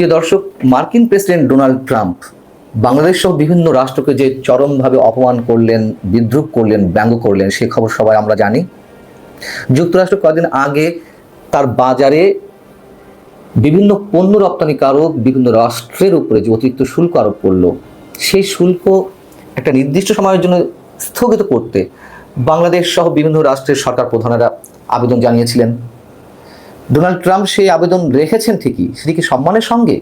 প্রিয় দর্শক, মার্কিন প্রেসিডেন্ট ডোনাল্ড ট্রাম্প বাংলাদেশ সহ বিভিন্ন রাষ্ট্রকে যে চরমভাবে অপমান করলেন, বিদ্রুপ করলেন, ব্যঙ্গ করলেন, সে খবর সবাই আমরা জানি। যুক্তরাষ্ট্র কয়েকদিন আগে তার বাজারে বিভিন্ন পণ্য রপ্তানিকারক বিভিন্ন রাষ্ট্রের উপরে যে অতিরিক্ত শুল্ক আরোপ করল, সেই শুল্ক একটা নির্দিষ্ট সময়ের জন্য স্থগিত করতে বাংলাদেশ সহ বিভিন্ন রাষ্ট্রের সরকার প্রধানেরা আবেদন জানিয়েছিলেন। ডোনাল্ড ট্রাম্প সেই আবেদন রেখেছেন ঠিকই, সেটি কি সম্মানের সঙ্গে?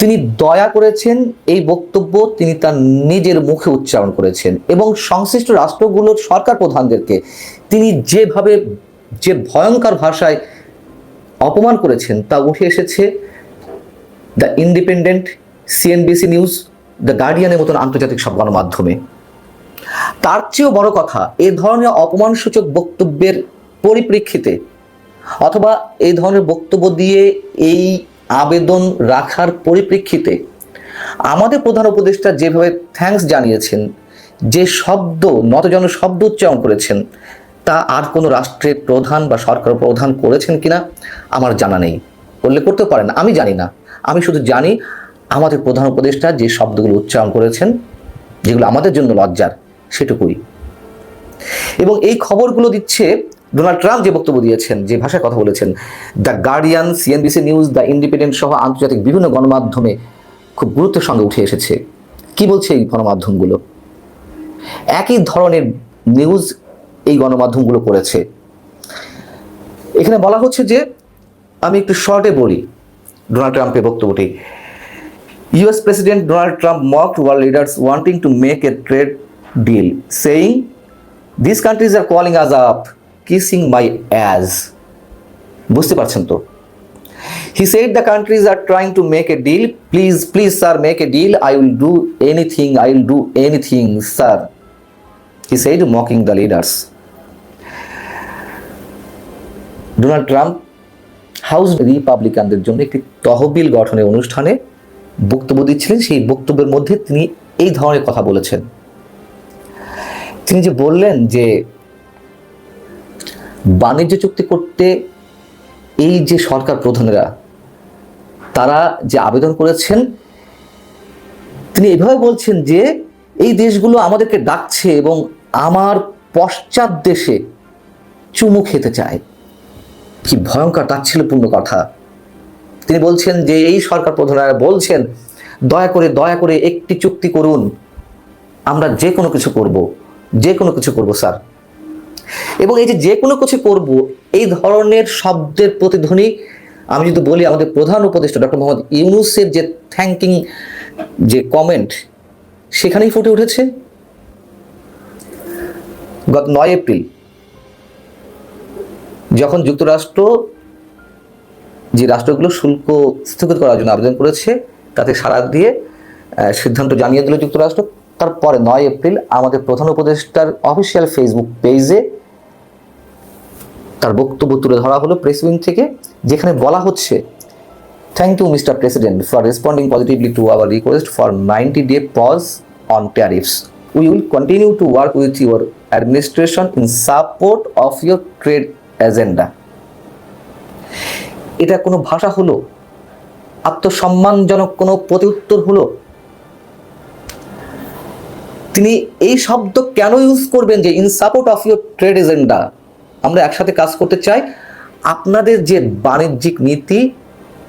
তিনি দয়া করেছেন, এই বক্তব্য তিনি তার নিজের মুখে উচ্চারণ করেছেন এবং সংশ্লিষ্ট রাষ্ট্রগুলোর সরকার প্রধানদেরকে তিনি যেভাবে, যে ভয়ঙ্কর ভাষায় অপমান করেছেন তা উঠে এসেছে the Independent CNBC news, the গার্ডিয়ানের মতন আন্তর্জাতিক সব গণমাধ্যমে। তার চেয়েও বড় কথা, এ ধরনের অপমানসূচক বক্তব্যের পরিপ্রেক্ষিতে অথবা এই ধরনের বক্তব্য দিয়ে এই আবেদন রাখার পরিপ্রেক্ষিতে আমাদের প্রধান উপদেষ্টা যেভাবে থ্যাঙ্কস জানিয়েছেন, যে শব্দ, নতজন শব্দ উচ্চারণ করেছেন, তা আর কোনো রাষ্ট্রের প্রধান বা সরকার প্রধান করেছেন কিনা আমার জানা নেই। উল্লেখ করতে পারেন, আমি জানি না। আমি শুধু জানি আমাদের প্রধান উপদেষ্টা যে শব্দগুলো উচ্চারণ করেছেন, যেগুলো আমাদের জন্য লজ্জার, সেটুকুই। এবং এই খবরগুলো দিচ্ছে ডোনাল্ড ট্রাম্প যে বক্তব্য দিয়েছেন যে ভাষায় কথা বলেছেন the Guardian CNBC news the Independent সহ আন্তর্জাতিক বিভিন্ন গণমাধ্যমে খুব গুরুত্বের সঙ্গে উঠে এসেছে। কি বলছে এই গণমাধ্যমগুলো? একই ধরনের নিউজ এই গণমাধ্যমগুলো করেছে। এখানে বলা হচ্ছে যে আমি একটু শর্টে বলি ডোনাল্ড ট্রাম্পের বক্তব্যটি। US President Donald Trump mocked world leaders wanting to make a trade deal, saying, These countries are calling us up, kissing my ass বুঝতে পারছেন তো? He said the countries are trying to make a deal please please sir make a deal I will do anything I will do anything sir he said mocking the leaders Donald Trump house রিপাবলিকানদের জন্য একটি তহবিল গঠনের অনুষ্ঠানে বক্তব্য দিচ্ছিলেন। সেই বক্তব্যের মধ্যে তিনি এই ধরনের কথা বলেছেন। তিনি যে বললেন যে বাণিজ্য চুক্তি করতে এই যে সরকার প্রধানেরা, তারা যে আবেদন করেছেন, তিনি এভাবে বলছেন যে এই দেশগুলো আমাদেরকে ডাকছে এবং আমার পশ্চাৎ দেশে চুমু খেতে চায়। কি ভয়ঙ্কর, তাচ্ছিল্যপূর্ণ কথা। তিনি বলছেন যে এই সরকার প্রধানেরা বলছেন, দয়া করে দয়া করে একটি চুক্তি করুন। আমরা যে কোনো কিছু করব, যে কোনো কিছু করব, স্যার। এবং এই যে যে কোনো কিছু করব, এই ধরনের শব্দের প্রতিধ্বনি আমি যদি বলি আমাদের প্রধান উপদেষ্টা ডক্টর মোহাম্মদ ইউনুসের যে থ্যাঙ্কিং যে কমেন্ট সেখানেই ফুটে উঠেছে। গত নয় এপ্রিল, যখন যুক্তরাষ্ট্র যে রাষ্ট্রগুলো শুল্ক স্থগিত করার জন্য আবেদন করেছে, তাতে সাড়া দিয়ে সিদ্ধান্ত জানিয়ে দিল যুক্তরাষ্ট্র তারপরে নয় এপ্রিল আমাদের প্রধান উপদেষ্টার অফিসিয়াল ফেসবুক পেজে তার বক্তব্য তুলে ধরা হলো প্রেস উইং থেকে, যেখানে বলা হচ্ছে thank you mister president for responding positively to our request for ninety day pause on tariffs we will continue to work with your administration in support of your trade agenda এটা কোনো ভাষা হলো? আত্মসম্মানজনক কোনো প্রতিউত্তর হলো? তিনি এই শব্দ কেন ইউজ করবেন যে in support of your trade agenda আমরা একসাথে কাজ করতে চাই। আপনাদের যে বাণিজ্যিক নীতি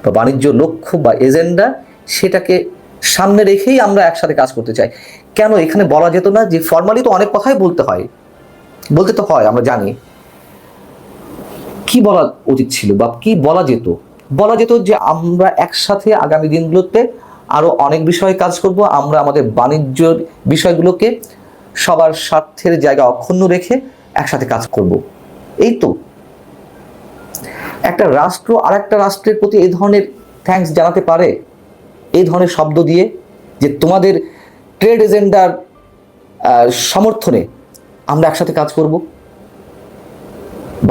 বা বাণিজ্য লক্ষ্য বা এজেন্ডা সেটাকে সামনে রেখেই আমরা একসাথে কাজ করতে চাই। কেন? এখানে বলা যেত না যে ফর্মালি তো অনেক কথাই বলতে হয়। বলতে তো হয়, আমরা জানি। কি বলা উচিত ছিল বা কি বলা যেত? বলা যেত যে আমরা একসাথে আগামী দিনগুলোতে আরও অনেক বিষয়ে কাজ করব। আমরা আমাদের বাণিজ্য বিষয়গুলোকে সবার স্বার্থের জায়গা অক্ষুণ্ণ রেখে একসাথে কাজ করব। এই তো। একটা রাষ্ট্র আর একটা রাষ্ট্রের প্রতি এই ধরনের থ্যাঙ্কস জানাতে পারে, এই ধরনের শব্দ দিয়ে যে তোমাদের ট্রেড এজেন্ডার সমর্থনে আমরা একসাথে কাজ করব।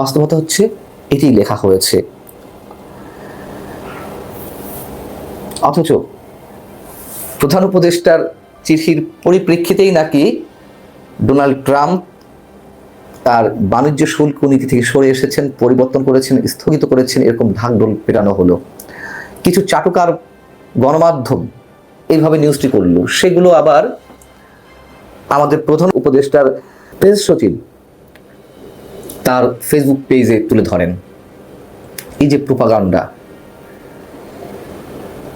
বাস্তবতা হচ্ছে এটি লেখা হয়েছে। অথচ প্রধান উপদেষ্টার চিঠির পরিপ্রেক্ষিতেই নাকি ডোনাল্ড ট্রাম্প তার বাণিজ্য শুল্ক নীতি থেকে সরে এসেছেন, পরিবর্তন করেছেন, স্থগিত করেছেন, এরকম ঢাকঢোল পেটানো হলো। কিছু চাটুকার গণমাধ্যম এইভাবে নিউজটি করল। সেগুলো আবার আমাদের প্রধান উপদেষ্টার প্রেস সচিব তার ফেসবুক পেজে তুলে ধরেন। এই যে প্রোপাগান্ডা,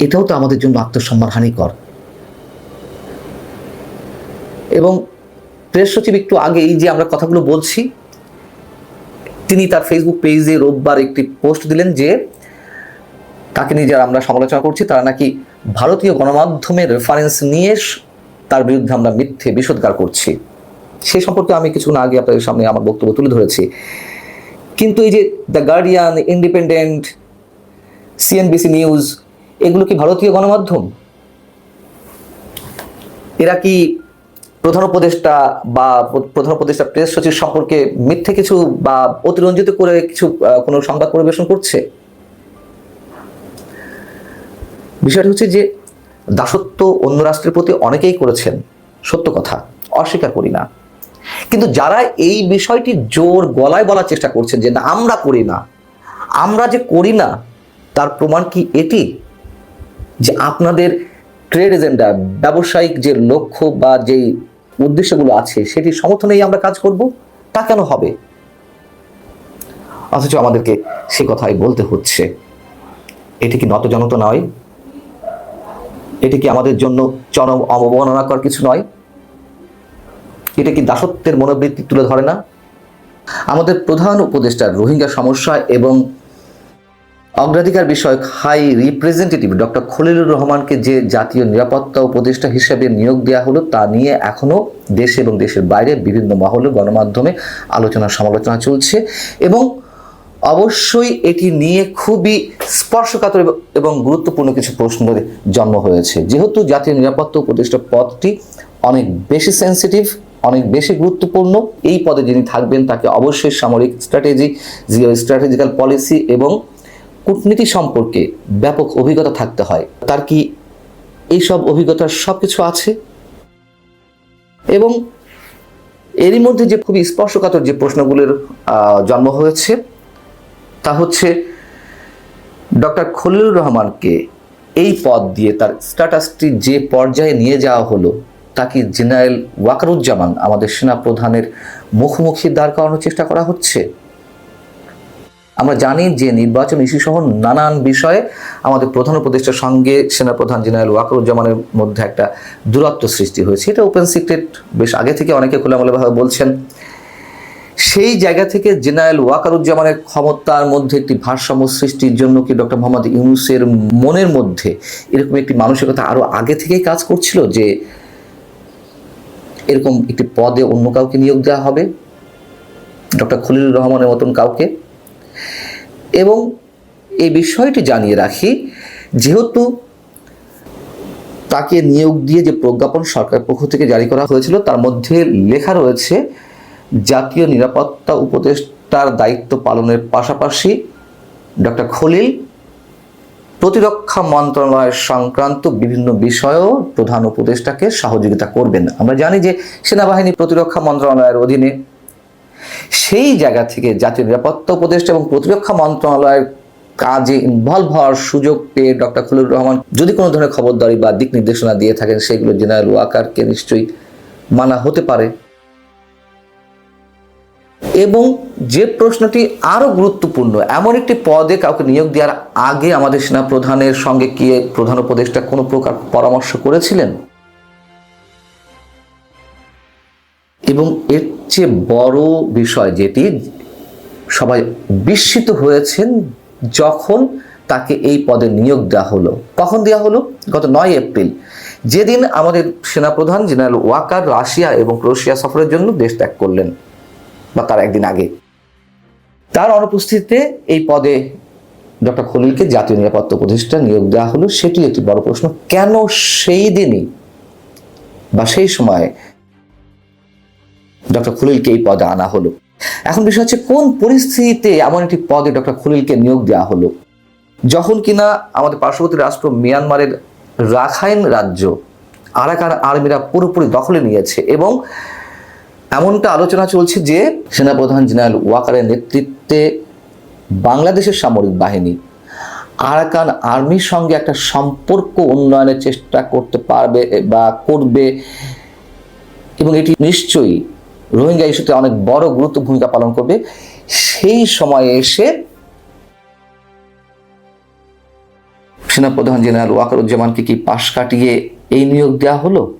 এটাও তো আমাদের জন্য আত্মসম্মান হানিকর এবং প্রেস সচিব একটু আগে এই যে আমরা কথাগুলো বলছি, তিনি তার ফেসবুক পেজে রোববার একটি পোস্ট দিলেন যে, তাকে নিয়ে যারা আমরা সমালোচনা করছি, তারা নাকি ভারতীয় গণমাধ্যমের রেফারেন্স নিয়ে তার বিরুদ্ধে আমরা মিথ্যে বিষোদ্গার করছি। সেই সম্পর্কে আমি কিছুক্ষণ আগে আপনাদের সামনে আমার বক্তব্য তুলে ধরেছি। কিন্তু এই যে the Guardian Independent CNBC news এগুলো কি ভারতীয় গণমাধ্যম? এরা কি প্রধান উপদেষ্টা বা প্রধান উপদেষ্টা প্রেস সচিব সম্পর্কে মিথ্যে কিছু বা অতিরঞ্জিত করে কিছু কোনো সংবাদ পরিবেশন করছে? বিষয়টা হচ্ছে যে দাসত্ব অন্য রাষ্ট্রের প্রতি অনেকেই করেছেন, সত্য কথা, অস্বীকার করি না। কিন্তু যারা এই বিষয়টি জোর গলায় বলার চেষ্টা করছেন যে না, আমরা করি না, আমরা যে করি না, তার প্রমাণ কি এটি? যে আপনাদের ট্রেড এজেন্ডা ব্যবসায়িক যে লক্ষ্য বা যেই উদ্দেশ্যগুলো আছে, সেটির সমর্থনেই আমরা কাজ করব, তা কেন হবে? অথচ আমাদেরকে সে কথাই বলতে হচ্ছে। এটি কি নতজনত নয়? এটি কি আমাদের জন্য চরম অবমাননাকর কিছু নয়? এটা কি দাসত্বের মনোবৃত্তি তুলে ধরে না? আমাদের প্রধান উপদেষ্টা রোহিঙ্গা সমস্যা এবং অগ্রাধিকার বিষয়ক হাই রিপ্রেজেন্টেটিভ ডক্টর খলিলুর রহমানকে যে জাতীয় নিরাপত্তা উপদেষ্টা হিসেবে নিয়োগ দেওয়া হলো, তা নিয়ে এখনও দেশে এবং দেশের বাইরে বিভিন্ন মহলে গণমাধ্যমে আলোচনা সমালোচনা চলছে এবং অবশ্যই এটি নিয়ে খুবই স্পর্শকাতর এবং- গুরুত্বপূর্ণ কিছু প্রশ্নের জন্ম হয়েছে। যেহেতু জাতীয় নিরাপত্তা উপদেষ্টা পদটি অনেক বেশি সেন্সিটিভ অনেক বেশি গুরুত্বপূর্ণ, এই পদে যিনি থাকবেন তাকে অবশ্যই সামরিক স্ট্র্যাটেজি জিও স্ট্র্যাটেজিক্যাল পলিসি এবং কূটনীতি সম্পর্কে ব্যাপক অভিজ্ঞতা থাকতে হয়। তার কি এইসব অভিজ্ঞতার সব কিছু আছে? এবং এরই মধ্যে যে খুবই স্পর্শকাতর যে প্রশ্নগুলির জন্ম হয়েছে, তা হচ্ছে ডক্টর খলিলুর রহমানকে এই পদ দিয়ে তার স্ট্যাটাসটি যে পর্যায়ে নিয়ে যাওয়া হলো, তা কি জেনারেল ওয়াকারুজ্জামান আমাদের সেনা প্রধানের মুখোমুখি দাঁড় করানোর চেষ্টা করা হচ্ছে? আমরা জানি যে নির্বাচন ইস্যু সহ নানান বিষয়ে আমাদের প্রধান উপদেষ্টার সঙ্গে সেনাপ্রধান জেনারেল ওয়াকারুজ্জামানের মধ্যে একটা দূরত্ব সৃষ্টি হয়েছে। এটা ওপেন সিক্রেট বেশ আগে থেকে অনেকে খোলামেলাভাবে বলছেন। সেই জায়গা থেকে জেনারেল ওয়াকারুজ্জামানের ক্ষমতার মধ্যে একটি ভারসাম্য সৃষ্টির জন্য কি ডক্টর মোহাম্মদ ইউনুসের মনের মধ্যে এরকম একটি মানসিকতা আরও আগে থেকেই কাজ করছিল যে এরকম একটি পদে অন্য কাউকে নিয়োগ দেওয়া হবে? ডক্টর খলিলুর রহমানের মতন কাউকে? এবং এই বিষয়টি জানিয়ে রাখি, যেহেতু তাকে নিয়োগ দিয়ে যে প্রজ্ঞাপন সরকারের পক্ষ থেকে জারি করা হয়েছিল, তার মধ্যে লেখা রয়েছে, জাতীয় নিরাপত্তা উপদেষ্টার দায়িত্ব পালনের পাশাপাশি ডক্টর খলিল, প্রতিরক্ষা মন্ত্রণালয় সংক্রান্ত বিভিন্ন বিষয়েও প্রধান উপদেষ্টাকে সহযোগিতা করবেন। আমরা জানি যে সেনাবাহিনী প্রতিরক্ষা মন্ত্রণালয়ের অধীনে সেই জায়গা থেকে জাতীয় নিরাপত্তা উপদেষ্টা এবং প্রতিরক্ষা মন্ত্রণালয়ের কাজে ইনভলভ হওয়ার সুযোগ পেয়ে ডক্টর খলিলুর রহমান যদি কোনো ধরনের খবরদারি বা দিক নির্দেশনা দিয়ে থাকেন, সেগুলো জেনারেল ওয়াকারকে নিশ্চয়ই মানা হতে পারে। এবং যে প্রশ্নটি আরও গুরুত্বপূর্ণ, এমন একটি পদে কাউকে নিয়োগ দেওয়ার আগে আমাদের সেনা প্রধানের সঙ্গে কি প্রধান উপদেষ্টা কোনো প্রকার পরামর্শ করেছিলেন? এবং এর চেয়ে বড় বিষয় যেটি, সবাই বিস্মিত হয়েছেন যখন তাকে এই পদে নিয়োগ দেওয়া হলো। কখন দেওয়া হলো? গত নয় এপ্রিল। যেদিন আমাদের সেনাপ্রধান জেনারেল ওয়াকার রাশিয়া এবং ক্রোয়েশিয়া সফরের জন্য দেশ ত্যাগ করলেন, বা তার একদিন আগে। তার অনুপস্থিতিতে এই পদে ডক্টর খলিলকে জাতীয় নিরাপত্তা উপদেষ্টা নিয়োগ দেওয়া হলো। সেটি একটি বড় প্রশ্ন। কেন সেই দিনই বা সেই সময়ে ডক্টর খলিলকে এই পদে আনা হলো। এখন বিষয় হচ্ছে, কোন পরিস্থিতিতে এমন একটি পদে ডক্টর খলিলকে নিয়োগ দেওয়া হলো? যখন কিনা আমাদের পার্শ্ববর্তী রাষ্ট্র মিয়ানমারের রাখাইন রাজ্য আরাকান আর্মিরা পুরোপুরি দখলে নিয়েছে এবং এমনটা আলোচনা চলছে যে সেনাপ্রধান জেনারেল ওয়াকারের নেতৃত্বে বাংলাদেশের সামরিক বাহিনী আরাকান আর্মির সঙ্গে একটা সম্পর্ক উন্নয়নের চেষ্টা করতে পারবে বা করবে এবং এটি নিশ্চয়ই রোহিঙ্গা ইস্যুতে অনেক বড় গুরুত্ব ভূমিকা পালন করবে। সেই সময়ে এসে সেনাপ্রধান জেনারেল ওয়াকারুজ্জামানকে কি পাশ কাটিয়ে এই নিয়োগ দেওয়া হলো?